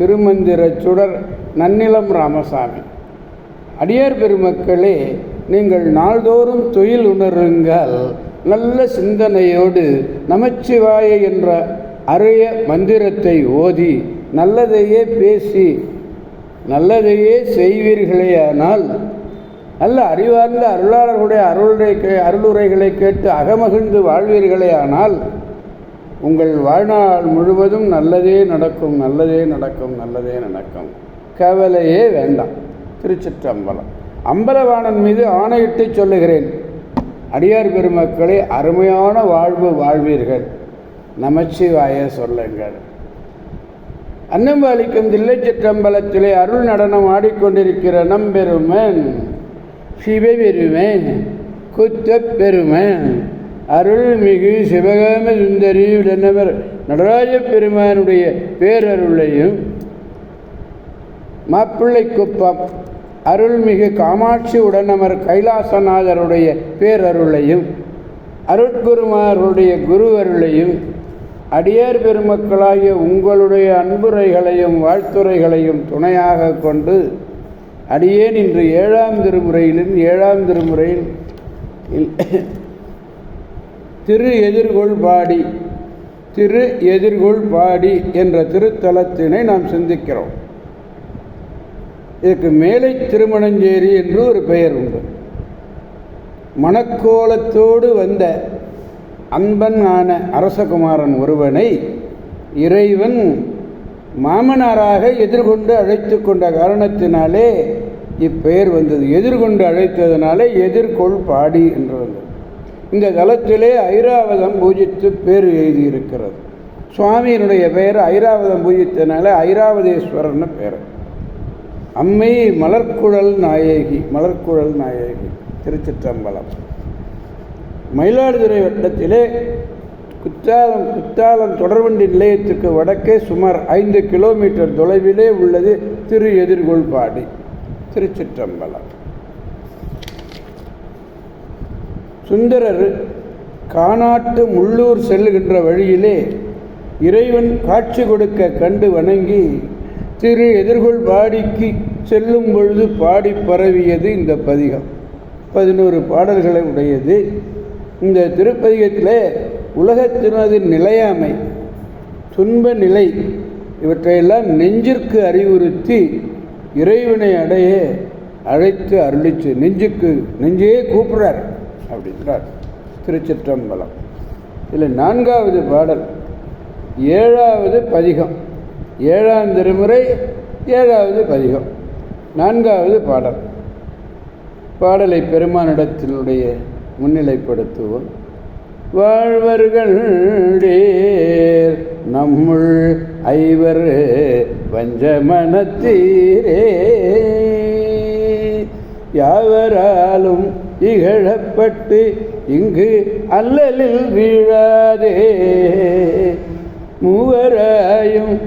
திருமந்திர சுடர் நன்னிலம் ராமசாமி. அடியார் பெருமக்களே நீங்கள் நாள்தோறும் தொழில் உணருங்கள். நல்ல சிந்தனையோடு நமச்சிவாய என்ற அரிய மந்திரத்தை ஓதி நல்லதையே பேசி நல்லதையே செய்வீர்களேயானால் நல்ல அறிவார்ந்த அருளாளர்களுடைய அருளுரை அருளுரைகளை கேட்டு அகமகிழ்ந்து வாழ்வீர்களேயானால் உங்கள் வாழ்நாள் முழுவதும் நல்லதே நடக்கும் நல்லதே நடக்கும் நல்லதே நடக்கும். கவலையே வேண்டாம். திருச்சிற்றம்பலம். அம்பலவாணன் மீது ஆணையிட்டு சொல்லுகிறேன். அடியார் பெருமக்களை அருமையான வாழ்வு வாழ்வீர்கள். நமச்சிவாய சொல்லுங்கள். அன்னம்பாலிக்கும் தில்லை சிற்றம்பலத்திலே அருள் நடனம் ஆடிக்கொண்டிருக்கிற நம்பெருமன் சிவபெருமன் குத்த பெருமன் அருள்மிகு சிவகாம சுந்தரி உடனவர் நடராஜ பெருமானுடைய பேரருளையும் மாப்பிள்ளைக்குப்பம் அருள்மிகு காமாட்சி உடனமர் கைலாசநாதருடைய பேரருளையும் அருட்குருமாருடைய குருவருளையும் அடியார் பெருமக்களாகிய உங்களுடைய அன்புரைகளையும் வாழ்த்துரைகளையும் துணையாக கொண்டு அடியேன் இன்று ஏழாம் திருமுறையிலும் ஏழாம் திருமுறையில் திரு எதிர்கொள் பாடி. திரு எதிர்கொள் பாடி என்ற திருத்தலத்தினை நாம் சிந்திக்கிறோம். இதுக்கு மேலை திருமணஞ்சேரி என்று ஒரு பெயர் உண்டு. மணக்கோலத்தோடு வந்த அன்பன் ஆன அரசகுமாரன் ஒருவனை இறைவன் மாமனாராக எதிர்கொண்டு அழைத்து கொண்ட காரணத்தினாலே இப்பெயர் வந்தது. எதிர்கொண்டு அழைத்ததினாலே எதிர்கொள் பாடி என்று வந்தது இந்த தலத்திலே ஐராவதம் பூஜித்து பேர் எழுதியிருக்கிறது. சுவாமியினுடைய பெயர் ஐராவதம் பூஜித்தனால ஐராவதேஸ்வரர்னு பேர். அம்மை மலர்குழல் நாயகி மலர்குழல் நாயகி திருச்சிற்றம்பலம். மயிலாடுதுறை வட்டத்திலே குற்றாலம் குற்றாலம் தொடர்வண்டி நிலையத்துக்கு வடக்கே சுமார் ஐந்து கிலோமீட்டர் தொலைவிலே உள்ளது திரு எதிர்கொள்பாடி திருச்சிற்றம்பலம். சுந்தரர் காணாட்டு முள்ளூர் செல்லுகின்ற வழியிலே இறைவன் காட்சி கொடுக்க கண்டு வணங்கி திரு எதிர்கொள் பாடிக்கு செல்லும் பொழுது பாடி பரவியது இந்த பதிகம். பதினோரு பாடல்களை உடையது. இந்த திருப்பதிகத்தில் உலகத்தினது நிலையாமை துன்ப நிலை இவற்றையெல்லாம் நெஞ்சிற்கு அறிவுறுத்தி இறைவனை அடைய அழைத்து அருளிச்சு நெஞ்சுக்கு நெஞ்சே கூப்பிடுறார். அப்படின்றார். திருச்சிற்றம்பலம். இதில் நான்காவது பாடல். ஏழாவது பதிகம். ஏழாம் திருமுறை ஏழாவது பதிகம். நான்காவது பாடல். பாடலை பெருமானிடத்தினுடைய முன்னிலைப்படுத்துவோம். வாழ்வர்கள் நம்முள் ஐவர் வஞ்சமனத்தீரே யாவராலும் இகழப்பட்டு இங்கு அல்லலில் வீழாதே. மூவராயும்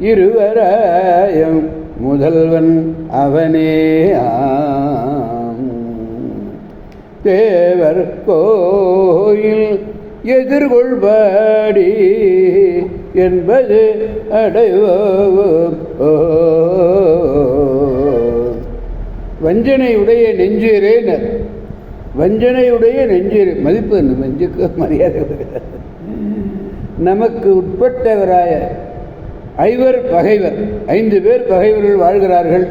இருவராயும் முதல்வன் அவனே தேவர் கோயில் எதிர்கொள்பாடி என்பது அடைவோம். வஞ்சனையுடைய நெஞ்சீரேனர். வஞ்சனையுடைய நெஞ்சு மதிப்பு நெஞ்சுக்கு மரியாதை நமக்கு உட்பட்டவராய ஐவர் பகைவர் ஐந்து பேர் பகைவர்கள் வாழ்கிறார்கள்.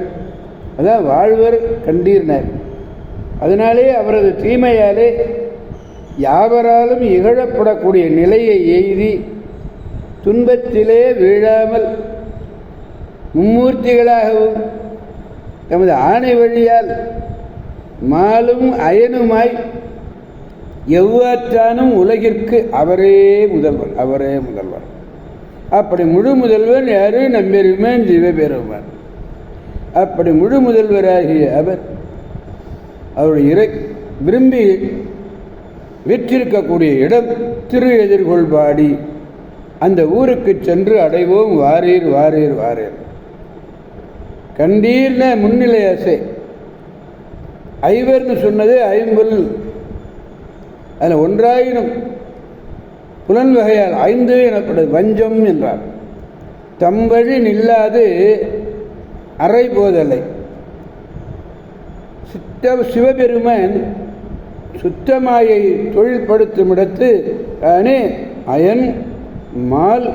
அதான் வாழ்வர் கண்டீர்னர். அதனாலே அவரது தீமையாலே யாவராலும் இகழப்படக்கூடிய நிலையை எய்தி துன்பத்திலே வீழாமல் மும்மூர்த்திகளாகவும் தமது ஆணை வழியால் மாலும் அயனுமாய் எவ்வாற்றானும் உலகிற்கு அவரே முதல்வர் அவரே முதல்வர். அப்படி முழு முதல்வன் யாரு? நம்பெருமான் சிவபெருமான். அப்படி முழு முதல்வராகிய அவர் அவருடைய இறை விரும்பி விற்றிருக்கக்கூடிய இடம் திரு எதிர்கொள்பாடி. அந்த ஊருக்கு சென்று அடைவோம் வாரீர் வாரீர் வாரீர். கண்டீர்ன முன்னிலை அசை ஐவர்னு சொன்னது ஐம்பல். அதில் ஒன்றாயினும் புலன் வகையால் ஐந்து எனப்படுது வஞ்சம் என்றார். தம்பழி நில்லாது அறை போதலை. சித்த சிவபெருமன் சுத்தமாயை தொழில்படுத்தும் இடத்து தானே அயன் மால்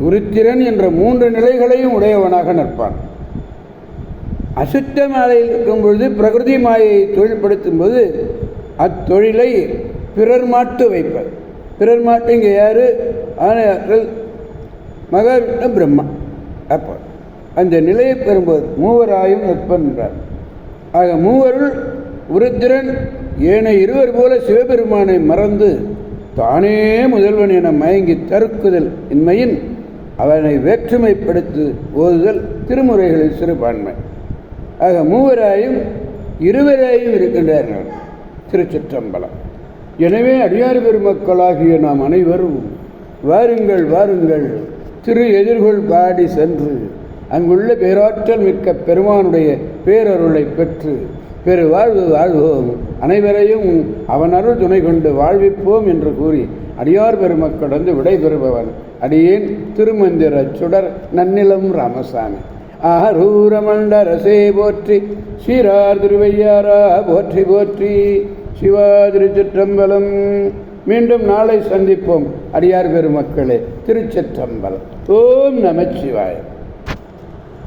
உருத்திரன் என்ற மூன்று நிலைகளையும் உடையவனாக நிற்பான். அசுத்த மாலையில் இருக்கும் பொழுது பிரகிருதி மாயை தொழில்படுத்தும் போது அத்தொழிலை பிறர் மாட்டு வைப்பர். பிறர் மாட்டு இங்கே யார்? ஆணையாற்றல் மகாவிஷ்ணு பிரம்மா. அப்போ அந்த நிலையை பெறும்போது மூவராயும் நிற்பன் என்றார் ஆக மூவருள் உருத்திரன் ஏனைய இருவர் போல சிவபெருமானை மறந்து தானே முதல்வன் என மயங்கி தருக்குதல் இன்மையின் அவனை வேற்றுமைப்படுத்து ஓதுதல் திருமுறைகளில் சிறுபான்மை. ஆக மூவராயும் இருவராயும் இருக்கின்றார்கள். திருச்சிற்றம்பலம். எனவே அடியார் பெருமக்களாகிய நாம் அனைவரும் வாருங்கள் வாருங்கள். திரு எதிர்கொள் பாடி சென்று அங்குள்ள பேராற்றல் மிக்க பெருமானுடைய பேரருளை பெற்று பெரு வாழ்வு வாழ்வோம். அனைவரையும் அவன் அருள் துணை கொண்டு வாழ்விப்போம் என்று கூறி அடியார் பெருமக்கள் வந்து விடைபெறுபவன் அடியேன் திருமந்திர சுடர் நன்னிலம் ராமசாமி. ஆரூரமண்டரசே போற்றி ஸ்ரீரார் திருவையாரா போற்றி போற்றி. சிவா திருச்சிற்றம்பலம் மீண்டும் நாளை சந்திப்போம். அடியார் பெருமக்களே திருச்சிற்றம்பலம். ஓம் நமச்சிவாயம்